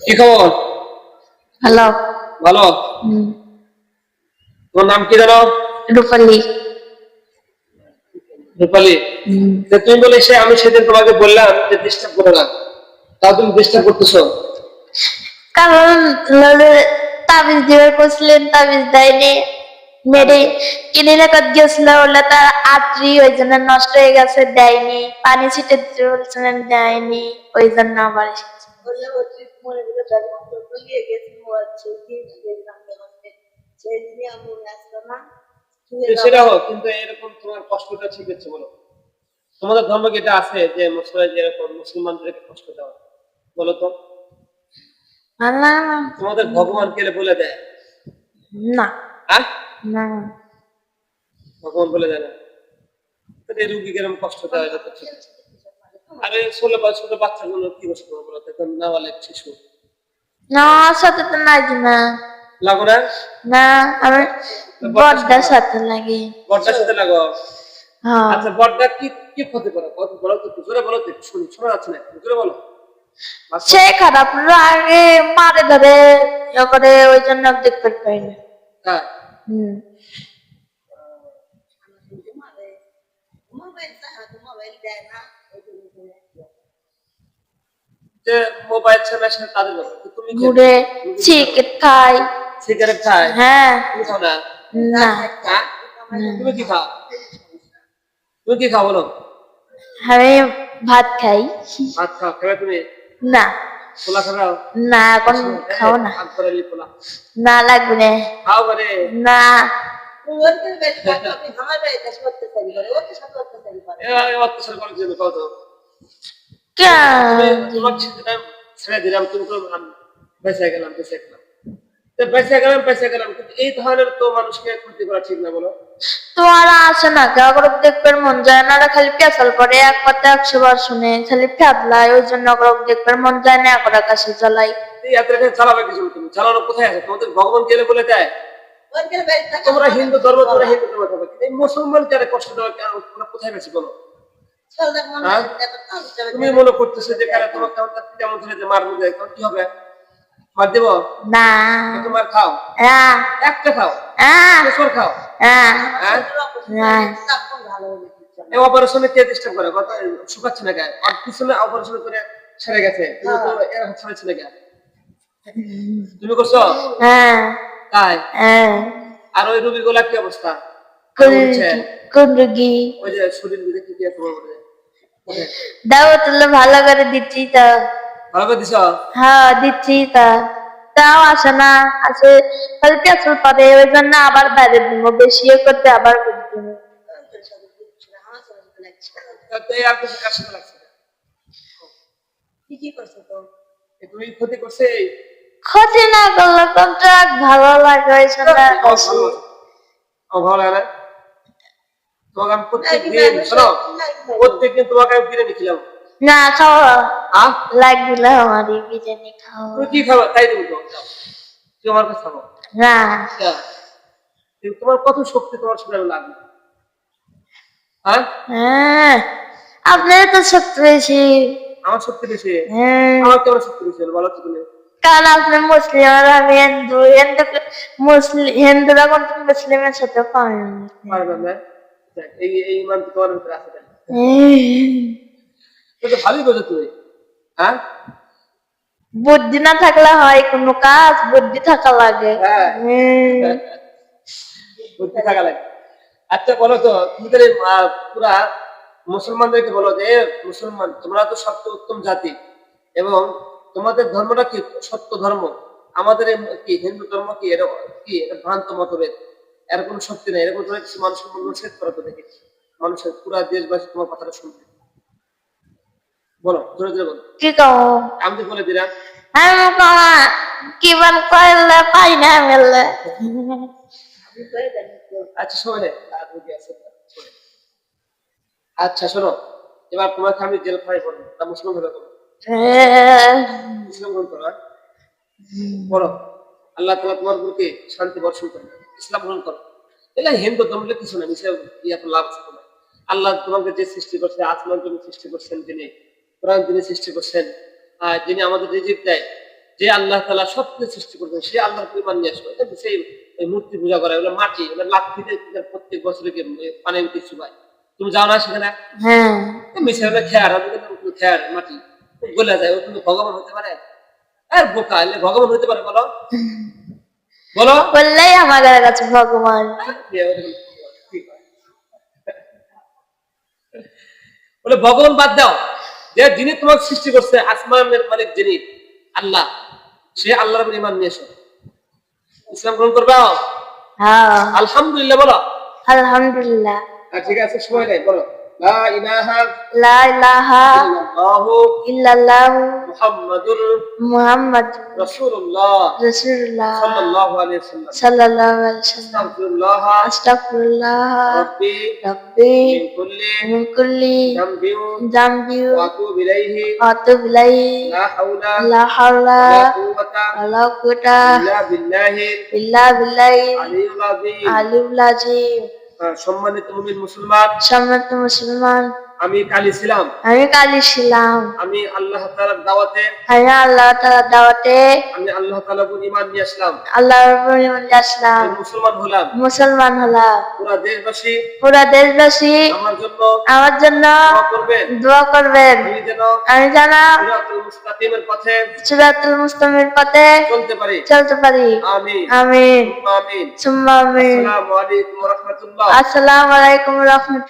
কি খবর? হ্যালো ভালো? তোমার নাম কি জানো? রূপালি। রূপালী? তুমি বলে সে আমি সেদিন তোমাকে বললাম যে ডিস্টার্ব করো না। তা তুমি ডিস্টার্ব করতেছো? কারণ তাবিজ দিবার করছিলেন তাবিজ দেয়নি। মেরে কিনে রেখে দিয়েছিল বলে তার আত্রি ওই জন্য নষ্ট হয়ে গেছে দেয়নি। পানি ছিটে দিতে বলছিলেন দেয়নি। ওই জন্য আবার সেটা হোক কিন্তু এরকম তোমার কষ্টটা ঠিক হচ্ছে বলো। তোমাদের ধর্ম কি এটা আছে যে যেরকম মুসলমানদেরকে কষ্ট দেওয়া বলো তো। তোমাদের ভগবান কে বলে দেয়? না। হ্যাঁ? না। ভগবান বলে দেয় না এই রুগীকে এরকম কষ্ট দেওয়া। আরে ষোলো বা ছোট কি কষ্ট করব বলো শিশু। না সাথে তো নাই না। লাগো না? না আমি বড়দার সাথে লাগে? বড়টার সাথে লাগো? হ্যাঁ। আচ্ছা কি কি ক্ষতি করে? কত বলো তো জোরে বলো তো শুনি শোনা যাচ্ছে না জোরে বলো। সে খারাপ আগে মারে ধরে করে ওই জন্য দেখতে পাই না। হ্যাঁ। যে মোবাইল ছাড়া সে তাদের তুমি ঘুরে খাই। সিগারেট হ্যাঁ। তুমি খাও না? না। হ্যাঁ? তুমি কি খাও? তুমি কি খাও বলো? আমি ভাত খাই। ভাত খাও? খাবে তুমি? না। পোলা খাও না এখন খাও না। পোলা। না লাগবে না। খাও না। করে ছেলেটা ছেড়ে দিলাম তুমি তো বেঁচে গেলাম বেঁচে গেলাম। তো গেলাম বেঁচে গেলাম। কিন্তু এই ধরনের তো মানুষকে ক্ষতি করা ঠিক না বলো। তোমার আসে না কেউ দেখবার মন যায় না খালি পেঁচাল করে এক কথা একশো বার শুনে খালি ফেদলায় ওই জন্য ওরা দেখবার মন যায় না ওরা কাছে জ্বালাই এই চালাবে কিছু তুমি? চালানো কোথায় আছে? তোমাদের ভগবান গেলে বলে দেয়? তোমরা হিন্দু ধর্ম তোমরা হিন্দু ধর্ম থাকবে এই মুসলমান কারে কষ্ট দেওয়া কেন তোমরা কোথায় বেশি বলো? হ্যাঁ? তুমি মনে করতেছো যে কারে তোমার কেমন মারবো যায় তখন কি হবে? মার দেবো? না। তোমার খাও। একটা খাও। কেশর খাও। আহ, হ্যাঁ? এই অপারেশনে কে ডিস্টার্ব করে? কথা শুকাচ্ছে না গায়ে আর পিছনে অপারেশন করে ছেড়ে গেছে। তুমি তো এর হাত ছাড়াচ্ছে না গায়ে তুমি করছ? হ্যাঁ তাই? হ্যাঁ আর ওই রুগীগুলা কি অবস্থা? কোন রুগী? ওই যে শরীর দেখে কি বলে দাও তুলে ভালো করে দিচ্ছি তো। ভালো করে দিছ হ্যাঁ দিচ্ছি তো তাও আসে না আসে পেঁচাল পরে ওই জন্য আবার বাইরে দিব বেশি ইয়ে করতে আবার দিব ক্ষতি করছে ক্ষতি না করলে কন্ট্রাক্ট ভালো লাগে ওই জন্য আসি। আমার ভালো লাগে তোমাকে আমি প্রত্যেক লাগবে দিন না, শোনো লাগবে। তোমাকে আমি বিরিয়ানি খেলাম না খাও আহ লাগলে আমারই বিরিয়ানি খাও তুমি কি খাবে? তাই দেবো তো তুমি আমার কাছে খাব। না। তোমার কত শক্তি তোমার শরীরে লাগবে হ্যাঁ? হ্যাঁ। আপনার তো শক্তি বেশি। আমার শক্তি বেশি? হ্যাঁ। আমার কেমন শক্তি বেশি বলো তো তুমি। কারণ আপনি মুসলিম আর আমি হিন্দু। হিন্দু মুসলিম হিন্দুরা কিন্তু মুসলিমের সাথে পারে না। না। এই এই মান তোমার ভিতরে আছে তো ভালোই বোঝো তুমি হ্যাঁ? বুদ্ধি না থাকলে হয় কোনো কাজ বুদ্ধি থাকা লাগে। হ্যাঁ। বুদ্ধি থাকা লাগে। আচ্ছা বলো তো তুমি তাহলে পুরা মুসলমানদেরকে বলো যে মুসলমান তোমরা তো সবচেয়ে উত্তম জাতি এবং তোমাদের ধর্মটা কি? সত্য ধর্ম। আমাদের কি হিন্দু ধর্ম কি? এটা কি? ভ্রান্ত মতভেদ এর কোনো শক্তি নেই। এরকম মানুষের মনে নিষেধ করা তো দেখেছি। মানুষের পুরা দেশবাসী তোমার কথাটা শুনবে। বলো জোরে জোরে বলো। কি কও? আমি বলে দিলাম আমি কমা কি বল কইলে পাই না মেলে। আমি করে দেন তো আচ্ছা শোনে। আচ্ছা শোনো এবার তোমাকে আমি জেল খাই করব তা মুসলিম করব মুসলিম গ্রহণ করো হ্যাঁ? বলো আল্লাহ তালা তোমার গুরুকে শান্তি বর্ষণ করো ইসলাম গ্রহণ করো। এগুলা হিন্দু ধর্মের কিছু না মিশে ইয়া লাভ তোমার। আল্লাহ তোমাকে যে সৃষ্টি করছে আসমান তুমি সৃষ্টি করছেন যিনি কোরআন তিনি সৃষ্টি করছেন আর যিনি আমাদের রিজিক দেয় যে আল্লাহ তালা সব কিছু সৃষ্টি করছেন সে আল্লাহর পরিমাণ নিয়ে আসবে। এটা সেই মূর্তি পূজা করা ওগুলো মাটি ওগুলো লাঠিতে প্রত্যেক বছরে গিয়ে পানি কিছু পায়। তুমি যাও না সেখানে? হ্যাঁ। মিশে হলে খেয়ার খেয়ার মাটি। গলে যায় ও কিন্তু ভগবান হতে পারে? আর বোকা এলে ভগবান হতে পারে বলো। বলো। বললেই আমাদের কাছে ভগবান। বলে ভগবান বাদ দাও। যে যিনি তোমাকে সৃষ্টি করছে আসমানের মালিক যিনি আল্লাহ সে আল্লাহর উপর ইমান নিয়ে এসো ইসলাম গ্রহণ করবে? হ্যাঁ। আলহামদুলিল্লাহ বলো। আলহামদুলিল্লাহ। হ্যাঁ, ঠিক আছে সময় নাই বলো। লা ইলাহা লা ইলাহা ইল্লাল্লাহু ইল্লাল্লাহু মুহাম্মাদুর মুহাম্মদ রাসূলুল্লাহ রাসূলুল্লাহ সাল্লাল্লাহু আলাইহি ওয়াসাল্লাম সাল্লাল্লাহু আলাইহি ওয়াসাল্লাম আস্তাগফিরুল্লাহ। আস্তাগফিরুল্লাহ। রাব্বি রাব্বি মিন কুল্লি মিন কুল্লি যামবিন যামবি ওয়া আতুবু ইলাইহি। ওয়া আতুবু ইলাইহি। লা হাওলা লা হাওলা ওয়া কুওয়াতা ওয়ালা কুওয়াতা ইল্লা বিল্লাহি। ইল্লা বিল্লাহি। আলিয়ুল আযীম। আলিউল আহ, সম্মানিত মুমিন মুসলমান। সম্মানিত মুসলমান। আমি কালি ছিলাম। আমি কালি ছিলাম। আমি আল্লাহ তাআলার দাওয়াতে আমি আল্লাহ তাআলার দাওয়াতে আমি আল্লাহ তাআলার উপর ঈমান নিয়ে আসলাম। আল্লাহর উপর ঈমান নিয়ে আসলাম। মুসলমান হলাম। মুসলমান হলাম। পুরা দেশবাসী পুরা দেশবাসী আমার জন্য আমার জন্য দোয়া করবেন। দোয়া করবেন। আমি যেন আমি জানা সিরাতুল মুস্তাকিমের পথে সিরাতুল মুস্তাকিমের পথে চলতে পারি। চলতে পারি। আমিন। আমিন। আমিন। সুম্মা আমিন। আসসালামু আলাইকুম ওয়া রাহমাতুল্লাহ। আসসালামু আলাইকুম রহমতুল্লাহ।